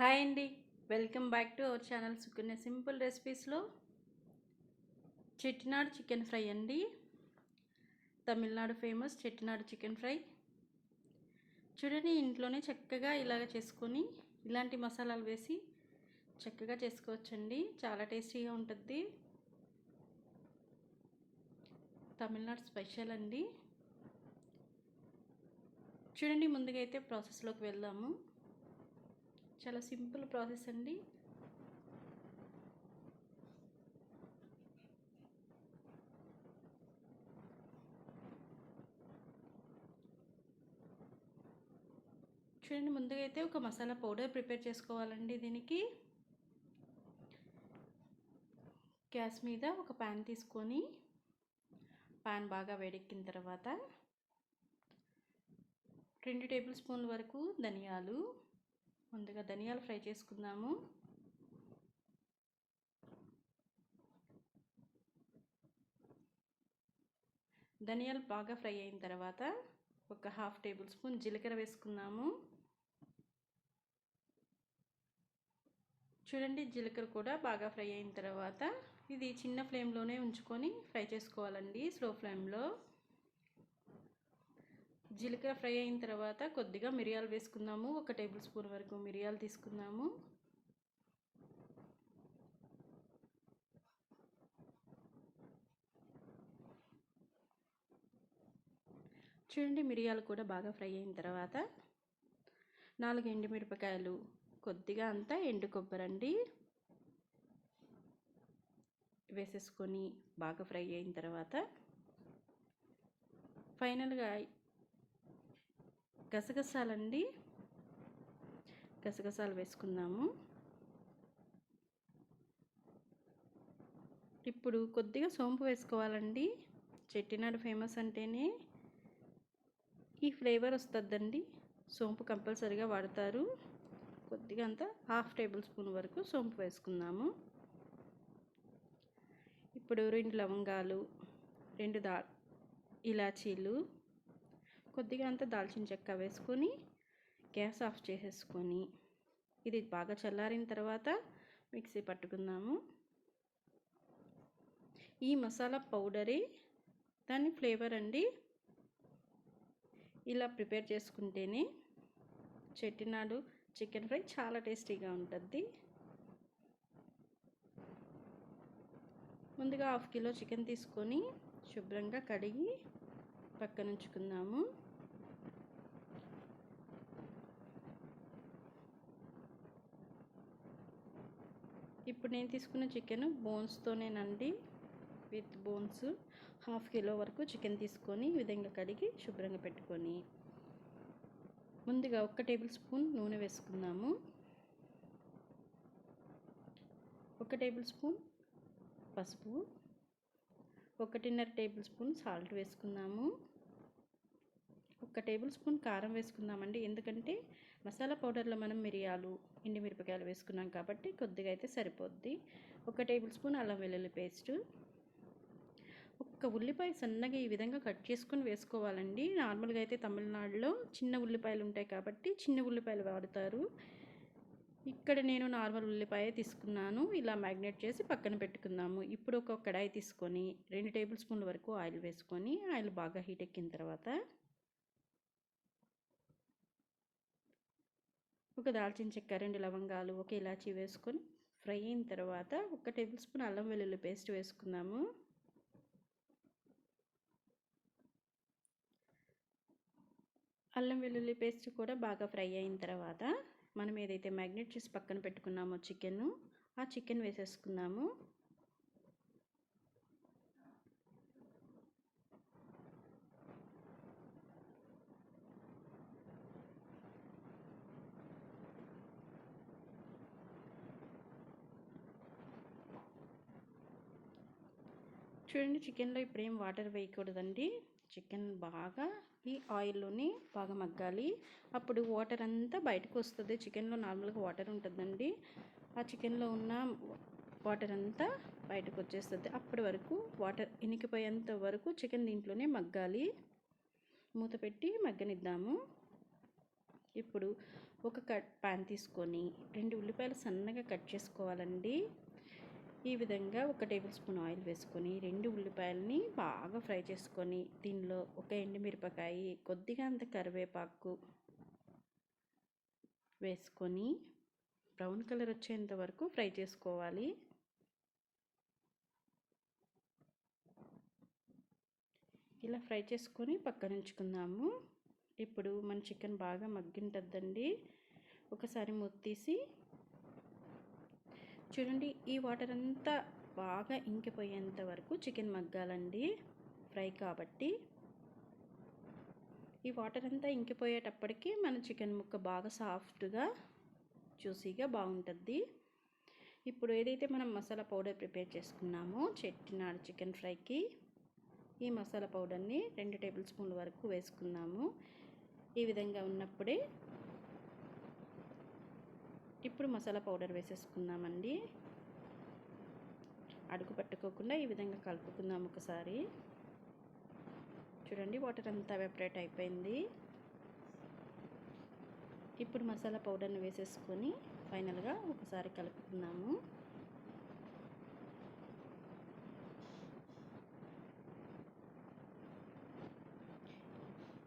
Hi అండి. Welcome back to our channel Sukanya simple రెసిపీస్లో. Chettinad chicken fry అండి. Tamil Nadu famous Chettinad chicken fry. చూడండి ఇంట్లోనే చక్కగా ఇలాగ చేసుకొని ఇలాంటి మసాలాలు వేసి చక్కగా చేసుకోవచ్చండి. చాలా టేస్టీగా ఉంటుంది తమిళనాడు స్పెషల్ అండి. చూడండి ముందుగా అయితే ప్రాసెస్లోకి వెళ్దాము. చాలా సింపుల్ ప్రాసెస్ అండి. చూడండి ముందుగా అయితే ఒక మసాలా పౌడర్ ప్రిపేర్ చేసుకోవాలండి దీనికి. గ్యాస్ మీద ఒక ప్యాన్ తీసుకొని ప్యాన్ బాగా వేడెక్కిన తర్వాత రెండు టేబుల్ స్పూన్ల వరకు ధనియాలు ముందుగా ధనియాలు ఫ్రై చేసుకుందాము. ధనియాలు బాగా ఫ్రై అయిన తర్వాత ఒక హాఫ్ టేబుల్ స్పూన్ జీలకర్ర వేసుకుందాము. చూడండి జీలకర్ర కూడా బాగా ఫ్రై అయిన తర్వాత ఇది చిన్న ఫ్లేమ్లోనే ఉంచుకొని ఫ్రై చేసుకోవాలండి స్లో ఫ్లేమ్లో. జీలకర్ర ఫ్రై అయిన తర్వాత కొద్దిగా మిరియాలు వేసుకుందాము. ఒక టేబుల్ స్పూన్ వరకు మిరియాలు తీసుకుందాము. చూడండి మిరియాలు కూడా బాగా ఫ్రై అయిన తర్వాత నాలుగు ఎండుమిరపకాయలు కొద్దిగా అంతా ఎండు కొబ్బరి అండి వేసేసుకొని బాగా ఫ్రై అయిన తర్వాత ఫైనల్గా గసగసాలండి. గసగసాలు వేసుకుందాము. ఇప్పుడు కొద్దిగా సోంపు వేసుకోవాలండి. చెట్టినాడు ఫేమస్ అంటేనే ఈ ఫ్లేవర్ వస్తుందండి. సోంపు కంపల్సరీగా వాడతారు. కొద్దిగా అంతా హాఫ్ టేబుల్ స్పూన్ వరకు సోంపు వేసుకుందాము. ఇప్పుడు రెండు లవంగాలు రెండు దా ఇలాచీలు కొద్దిగా అంత దాల్చిన చెక్క వేసుకొని గ్యాస్ ఆఫ్ చేసేసుకొని ఇది బాగా చల్లారిన తర్వాత మిక్సీ పట్టుకుందాము. ఈ మసాలా పౌడరే దాని ఫ్లేవర్ అండి. ఇలా ప్రిపేర్ చేసుకుంటేనే చెట్టినాడు చికెన్ ఫ్రై చాలా టేస్టీగా ఉంటుంది ముందుగా హాఫ్ కిలో చికెన్ తీసుకొని శుభ్రంగా కడిగి పక్కన ఉంచుకుందాము. ఇప్పుడు నేను తీసుకున్న చికెన్ బోన్స్తోనేనండి విత్ బోన్స్ హాఫ్ కిలో వరకు చికెన్ తీసుకొని ఈ విధంగా కడిగి శుభ్రంగా పెట్టుకొని. ముందుగా ఒక టేబుల్ స్పూన్ నూనె వేసుకుందాము. ఒక టేబుల్ స్పూన్ పసుపు. ఒకటిన్నర టేబుల్ స్పూన్ సాల్ట్ వేసుకుందాము. ఒక టేబుల్ స్పూన్ కారం వేసుకుందామండి. ఎందుకంటే మసాలా పౌడర్లో మనం మిరియాలు మిరపకాయలు వేసుకున్నాం కాబట్టి కొద్దిగా అయితే సరిపోద్ది. ఒక టేబుల్ స్పూన్ అల్లం వెల్లుల్లి పేస్టు. ఒక్క ఉల్లిపాయ సన్నగా ఈ విధంగా కట్ చేసుకొని వేసుకోవాలండి. నార్మల్గా అయితే తమిళనాడులో చిన్న ఉల్లిపాయలు ఉంటాయి కాబట్టి చిన్న ఉల్లిపాయలు వాడతారు. ఇక్కడ నేను నార్మల్ ఉల్లిపాయ తీసుకున్నాను. ఇలా మ్యాగ్నేట్ చేసి పక్కన పెట్టుకుందాము. ఇప్పుడు ఒక కడాయి తీసుకొని రెండు టేబుల్ స్పూన్ల వరకు ఆయిల్ వేసుకొని ఆయిల్ బాగా హీట్ ఎక్కిన తర్వాత ఒక దాల్చిన చెక్క రెండు లవంగాలు ఒక ఇలాచీ వేసుకొని ఫ్రై అయిన తర్వాత ఒక టేబుల్ స్పూన్ అల్లం వెల్లుల్లి పేస్ట్ వేసుకుందాము. అల్లం వెల్లుల్లి పేస్ట్ కూడా బాగా ఫ్రై అయిన తర్వాత మనం ఏదైతే మ్యాగ్నెట్ చేసి పక్కన పెట్టుకున్నామో చికెన్ ఆ చికెన్ వేసేసుకుందాము. చూడండి చికెన్లో ఇప్పుడు ఏం వాటర్ వేయకూడదండి. చికెన్ బాగా ఈ ఆయిల్లోనే బాగా మగ్గాలి. అప్పుడు వాటర్ అంతా బయటకు వస్తుంది. చికెన్లో నార్మల్గా వాటర్ ఉంటుందండి. ఆ చికెన్లో ఉన్న వాటర్ అంతా బయటకు వచ్చేస్తుంది. అప్పటి వరకు వాటర్ ఇనికిపోయేంత వరకు చికెన్ దీంట్లోనే మగ్గాలి. మూత పెట్టి మగ్గనిద్దాము. ఇప్పుడు ఒక కట్ ప్యాన్ తీసుకొని రెండు ఉల్లిపాయలు సన్నగా కట్ చేసుకోవాలండి. ఈ విధంగా ఒక టేబుల్ స్పూన్ ఆయిల్ వేసుకొని రెండు ఉల్లిపాయలని బాగా ఫ్రై చేసుకొని దీనిలో ఒక ఎండుమిరపకాయ కొద్దిగా అంత కరివేపాకు వేసుకొని బ్రౌన్ కలర్ వచ్చేంత వరకు ఫ్రై చేసుకోవాలి. ఇలా ఫ్రై చేసుకొని పక్కన ఉంచుకుందాము. ఇప్పుడు మన చికెన్ బాగా మగ్గింటుందండి ఒకసారి మూత తీసి చూడండి ఈ వాటర్ అంతా బాగా ఇంకిపోయేంత వరకు చికెన్ మగ్గాలండి ఫ్రై కాబట్టి. ఈ వాటర్ అంతా ఇంకిపోయేటప్పటికి మన చికెన్ ముక్క బాగా సాఫ్ట్గా జ్యూసీగా బాగుంటుంది ఇప్పుడు ఏదైతే మనం మసాలా పౌడర్ ప్రిపేర్ చేసుకున్నామో చెట్టినాడు చికెన్ ఫ్రైకి ఈ మసాలా పౌడర్ని రెండు టేబుల్ స్పూన్ల వరకు వేసుకున్నాము. ఈ విధంగా ఉన్నప్పుడే ఇప్పుడు మసాలా పౌడర్ వేసేసుకుందామండి. అడుగు పట్టుకోకుండా ఈ విధంగా కలుపుకుందాం ఒకసారి. చూడండి వాటర్ అంతా వెపరేట్ అయిపోయింది. ఇప్పుడు మసాలా పౌడర్ని వేసేసుకొని ఫైనల్గా ఒకసారి కలుపుకుందాము.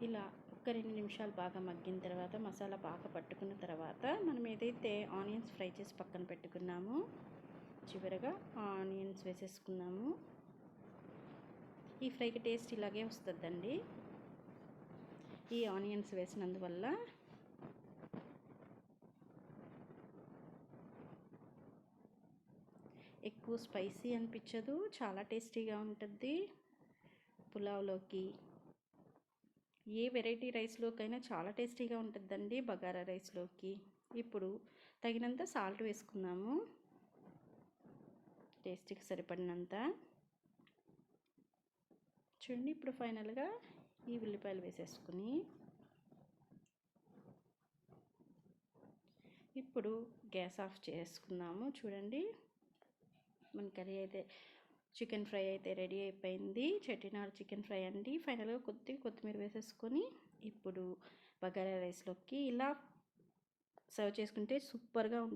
ఇలా ఒక రెండు నిమిషాలు బాగా మగ్గిన తర్వాత మసాలా బాగా పట్టుకున్న తర్వాత మనం ఏదైతే ఆనియన్స్ ఫ్రై చేసి పక్కన పెట్టుకున్నామో చివరగా ఆనియన్స్ వేసేసుకున్నాము. ఈ ఫ్రైకి టేస్ట్ ఇలాగే వస్తుందండి. ఈ ఆనియన్స్ వేసినందువల్ల ఎక్కువ స్పైసీ అనిపించదు చాలా టేస్టీగా ఉంటుంది. పులావ్లోకి ఏ వెరైటీ రైస్లోకైనా చాలా టేస్టీగా ఉంటుందండి బగారా రైస్లోకి. ఇప్పుడు తగినంత సాల్ట్ వేసుకుందాము. టేస్ట్కి సరిపడినంత. చూడండి ఇప్పుడు ఫైనల్గా ఈ ఉల్లిపాయలు వేసేసుకుని. ఇప్పుడు గ్యాస్ ఆఫ్ చేసుకుందాము. చూడండి. మన కర్రీ అయితే చికెన్ ఫ్రై అయితే రెడీ అయిపోయింది. చెట్టినాడు చికెన్ ఫ్రై అండి. ఫైనల్గా కొద్దిగా కొత్తిమీర వేసేసుకొని ఇప్పుడు బగారా రైస్లోకి ఇలా సర్వ్ చేసుకుంటే సూపర్గా ఉంటుంది